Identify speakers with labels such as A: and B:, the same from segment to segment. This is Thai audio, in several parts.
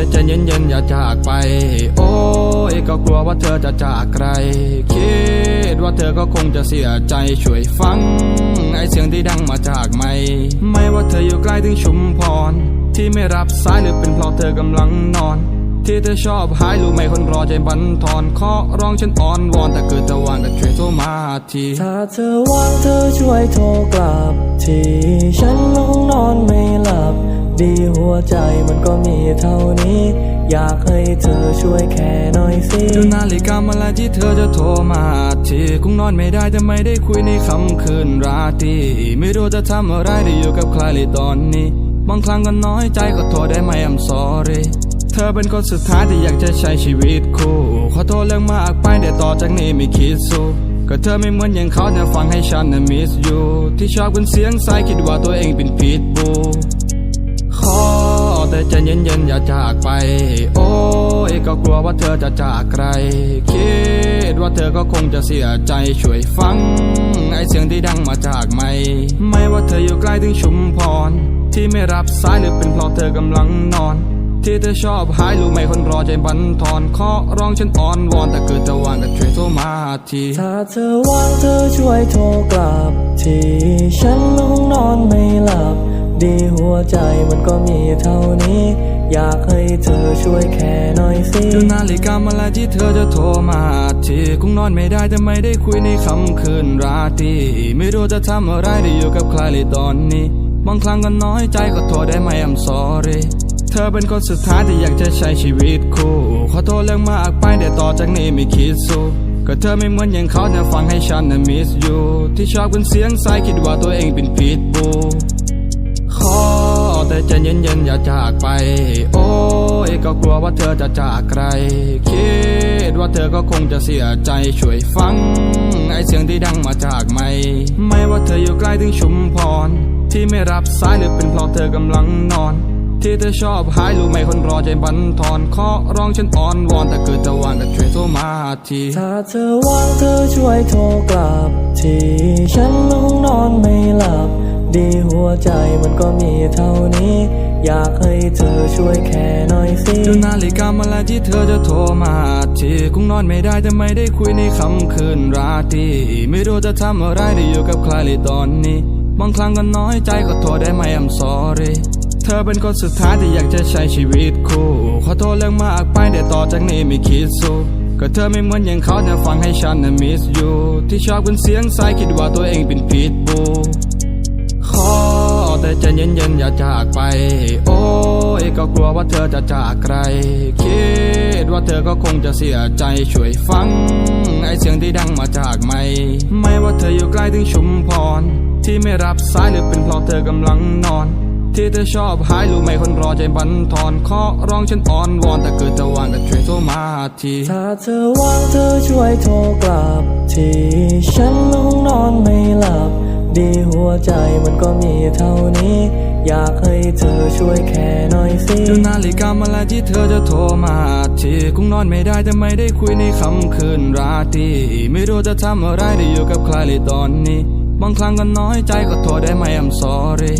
A: แต่ใจเย็นๆอย่าจากไป โอ้ยก็กลัวว่าเธอจะจากไกลคิดว่าเธอก็คงจะเสียใจช่วยฟัง ไอเสียงที่ดังมาจากไม่ ไม่ว่าเธออยู่ใกล้ถึงชุมพร ที่ไม่รับสายหรือเป็นเพราะเธอกำลังนอน ที่เธอชอบหายรู้ไหมคนรอใจบันทอนขอร้องฉันอ้อนวอนแต่เกิดตะวันก็ช่วยโทรมาที
B: ถ้าเธอว่างเธอช่วยโทรกลับทีฉันคงนอนไม่หลับ ดีหัวใจมันก็มีเท่านี้ อยากให้เธอช่วยแค่หน่อยสิ
A: ดูนาฬิกาเมื่อไรที่เธอจะโทรมาทีคงนอนไม่ได้จะไม่ได้คุยในค่ำคืนราตรีไม่รู้จะทำอะไรได้อยู่กับใครเลยตอนนี้ บางครั้งก็น้อยใจก็โทษได้ไหม I'm sorry เธอเป็นคนสุดท้ายที่อยากจะใช้ชีวิตคู่ ขอโทษเรื่องมากไปเดี๋ยวต่อจากนี้ไม่คิดสู้ก็เธอไม่เหมือนอย่างเขาจะฟังให้ฉันนะ miss you ที่ชอบกันเสียงใสคิดว่าตัวเองเป็นผิดบู ใจเย็นๆอย่าจากไป โอ้ยก็กลัวว่าเธอจะจากไกลคิดว่าเธอก็คงจะเสียใจช่วยฟัง ไอเสียงที่ดังมาจากไม่ ไม่ว่าเธออยู่ใกล้ถึงชุมพร ที่ไม่รับสายหรือเป็นเพราะเธอกำลังนอน ที่เธอชอบหายรู้ไหมคนรอใจบันทอนขอร้องฉันอ้อนวอนแต่เกิดตะวันก็ช่วยโทรมาที
B: ถ้าเธอว่างเธอช่วยโทรกลับทีฉันคงนอนไม่หลับ ดีหัวใจมันก็มีเท่านี้ อยากให้เธอช่วยแค่หน่อยสิ
A: ดูนาฬิกาเมื่อไรที่เธอจะโทรมาทีคงนอนไม่ได้จะไม่ได้คุยในค่ำคืนราตรีไม่รู้จะทำอะไรได้อยู่กับใครเลยตอนนี้ บางครั้งก็น้อยใจก็โทษได้ไหม I'm sorry เธอเป็นคนสุดท้ายที่อยากจะใช้ชีวิตคู่ขอโทษเรื่องมากไปเดี๋ยวต่อจากนี้ไม่คิดสู้ก็เธอไม่เหมือนอย่างเขาจะฟังให้ฉันนะ miss you ที่ชอบกันเสียงใสคิดว่าตัวเองเป็นผิดบู ขอ แต่ใจเย็นๆอย่าจากไป โอ้ยก็กลัวว่าเธอจะจากไกลคิดว่าเธอก็คงจะเสียใจช่วยฟัง ไอเสียงที่ดังมาจากไม่ ไม่ว่าเธออยู่ใกล้ถึงชุมพร ที่ไม่รับสายหรือเป็นเพราะเธอกำลังนอนที่เธอชอบหายรู้ไหมคนรอใจบันทอนขอร้องฉันอ้อนวอนแต่เกิดตะวันก็ช่วยโทรมาที
B: ถ้าเธอว่างเธอช่วยโทรกลับที่ฉันคงนอนไม่หลับ ดีหัวใจมันก็มีเท่านี้ อยากให้เธอช่วยแค่หน่อยสิ
A: ดูนาฬิกาเมื่อไหรที่เธอจะโทรมาทีคงนอนไม่ได้จะไม่ได้คุยในค่ำคืนราตรีไม่รู้จะทำอะไรได้อยู่กับใครเลยตอนนี้ บางครั้งก็น้อยใจก็โทษได้ไหม I'm sorry เธอเป็นคนสุดท้ายที่อยากจะใช้ชีวิตคู่ ขอโทษเรื่องมากไปเดี๋ยวต่อจากนี้ไม่คิดสู้ก็เธอไม่เหมือนอย่างเขาจะฟังให้ฉันนะ miss you ที่ชอบกันเสียงใสคิดว่าตัวเองเป็นผิดบู แต่ใจเย็นๆอย่าจากไป โอ้ยก็กลัวว่าเธอจะจากไกลคิดว่าเธอก็คงจะเสียใจช่วยฟัง ไอเสียงที่ดังมาจากไม่ ไม่ว่าเธออยู่ใกล้ถึงชุมพร ที่ไม่รับสายหรือเป็นเพราะเธอกำลังนอน ที่เธอชอบหายรู้ไหมคนรอใจบันทอนขอร้องฉันอ้อนวอนแต่เกิดตะวันก็ช่วยโทรมาที
B: ถ้าเธอว่างเธอช่วยโทรกลับทีฉันคงนอนไม่หลับ ดีหัวใจมันก็มีเท่านี้ อยากให้เธอช่วยแค่หน่อยสิ
A: ดูนาฬิกามื่อไหรที่เธอจะโทรมาทีคงนอนไม่ได้จะไม่ได้คุยในค่ำคืนราตรีไม่รู้จะทำอะไรได้อยู่กับใครเลยตอนนี้ บางครั้งก็น้อยใจก็โทษได้ไหม I'm sorry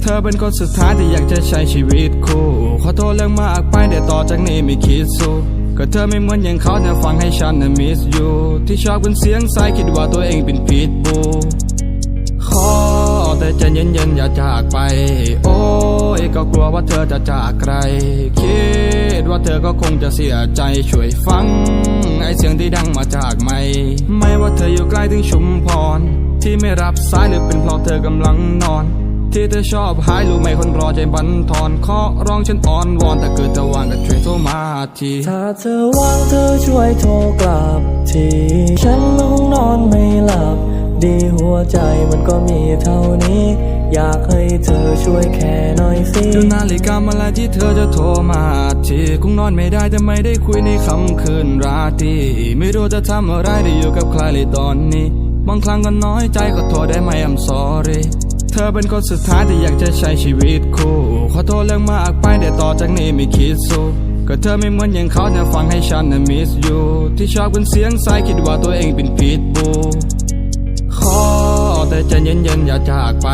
A: เธอเป็นคนสุดท้ายที่อยากจะใช้ชีวิตคู่ขอโทษเรื่องมากไปเดี๋ยวต่อจากนี้ไม่คิดสู้ก็เธอไม่เหมือนอย่างเขาจะฟังให้ฉันนะ miss you ที่ชอบกันเสียงใสคิดว่าตัวเองเป็นผิดบู แต่ใจเย็นๆอย่าจากไป โอ้ยก็กลัวว่าเธอจะจากไกล คิดว่าเธอก็คงจะเสียใจช่วยฟัง ไอเสียงที่ดังมาจากไม่ ไม่ว่าเธออยู่ใกล้ถึงชุมพร ที่ไม่รับสายหรือเป็นเพราะเธอกำลังนอน ที่เธอชอบหายรู้ไหมคนรอใจบันทอนขอร้องฉันอ้อนวอนแต่เกิดตะวันก็ช่วยโทรมาที
B: ถ้าเธอว่างเธอช่วยโทรกลับทีฉันคงนอนไม่หลับ ดีหัวใจมันก็มีเท่านี้ อยากให้เธอช่วยแค่หน่อยสิ
A: ดูนาฬิกาเมื่อไหรที่เธอจะโทรมาทีคงนอนไม่ได้จะไม่ได้คุยในค่ำคืนราตรีไม่รู้จะทำอะไรได้อยู่กับใครเลยตอนนี้ บางครั้งก็น้อยใจก็โทษได้ไหม I'm sorry เธอเป็นคนสุดท้ายที่อยากจะใช้ชีวิตคู่ขอโทษเรื่องมากไปเดี๋ยวต่อจากนี้ไม่คิดสู้ก็เธอไม่เหมือนอย่างเขาจะฟังให้ฉันนะ miss you ที่ชอบกันเสียงใสคิดว่าตัวเองเป็นผิดบู ขอแต่ใจเย็นๆอย่าจากไป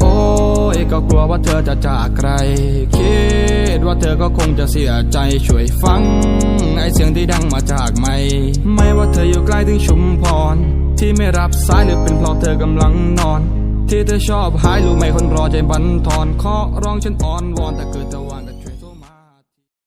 A: โอ้ยก็กลัวว่าเธอจะจากไกลคิดว่าเธอก็คงจะเสียใจช่วยฟัง ไอเสียงที่ดังมาจากไม่ ไม่ว่าเธออยู่ใกล้ถึงชุมพร ที่ไม่รับสายหรือเป็นเพราะเธอกำลังนอน ที่เธอชอบหายรู้ไหมคนรอใจบันทอนขอร้องฉันอ้อนวอนแต่เกิดตะวันแต่